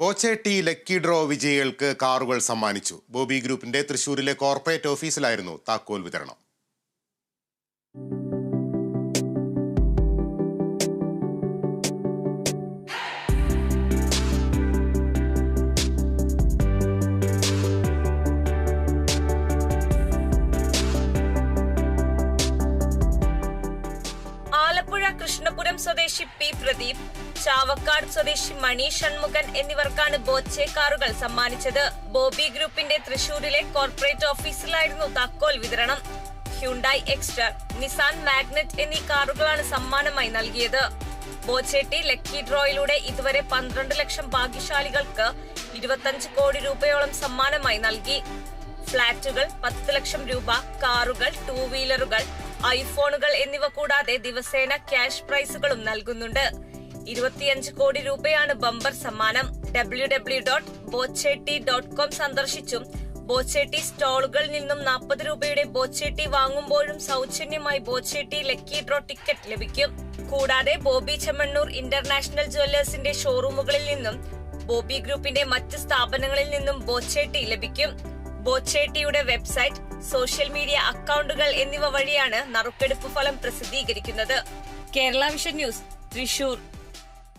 ബോച്ചേട്ടി lucky draw വിജയികൾക്ക് കാറുകൾ സമ്മാനിച്ചു. ബോബി ഗ്രൂപ്പിന്റെ തൃശൂരിലെ കോർപ്പറേറ്റ് ഓഫീസിലായിരുന്നു താക്കോൽ വിതരണം. ആലപ്പുഴ കൃഷ്ണപുരം സ്വദേശി പി പ്രദീപ് ചാവക്കാട് സ്വദേശി മണി ഷൺമുഖൻ എന്നിവർക്കാണ് ബോച്ചെ കാറുകൾ സമ്മാനിച്ചത്. ബോബി ഗ്രൂപ്പിന്റെ തൃശൂരിലെ കോർപ്പറേറ്റ് ഓഫീസിലായിരുന്നു താക്കോൽ വിതരണം. ഹ്യുണ്ടായി എക്സ്റ്റർ നിസാൻ മാഗ്നറ്റ് എന്നീ കാറുകളാണ് സമ്മാനമായി നൽകിയത്. ബോച്ചേട്ടി ലക്കി ഡ്രോയിലൂടെ ഇതുവരെ പന്ത്രണ്ട് ലക്ഷം ഭാഗ്യശാലികൾക്ക് ഇരുപത്തഞ്ച് കോടി രൂപയോളം സമ്മാനമായി നൽകി. ഫ്ളാറ്റുകൾ പത്ത് ലക്ഷം രൂപ കാറുകൾ ടൂ വീലറുകൾ ഐഫോണുകൾ എന്നിവ കൂടാതെ ദിവസേന ക്യാഷ് പ്രൈസുകളും നൽകുന്നുണ്ട്. ഇരുപത്തിയഞ്ച് കോടി രൂപയാണ് ബമ്പർ സമ്മാനം. W W dot Bochetti dot com സന്ദർശിച്ചും Bochetti സ്റ്റോളുകളിൽ നിന്നും നാൽപ്പത് രൂപയുടെ ബോച്ചേട്ടി വാങ്ങുമ്പോഴും സൗജന്യമായി ബോച്ചേട്ടി ലക്കി ഡ്രോ ടിക്കറ്റ് ലഭിക്കും. കൂടാതെ ബോബി ചെമ്മണ്ണൂർ ഇന്റർനാഷണൽ ജ്വല്ലേഴ്സിന്റെ ഷോറൂമുകളിൽ നിന്നും ബോബി ഗ്രൂപ്പിന്റെ മറ്റ് സ്ഥാപനങ്ങളിൽ നിന്നും ബോച്ചേട്ടി ലഭിക്കും. ബോച്ചേട്ടിയുടെ വെബ്സൈറ്റ് സോഷ്യൽ മീഡിയ അക്കൗണ്ടുകൾ എന്നിവ വഴിയാണ് നറുക്കെടുപ്പ് ഫലം പ്രസിദ്ധീകരിക്കുന്നത്. Kerala vision news Thrissur.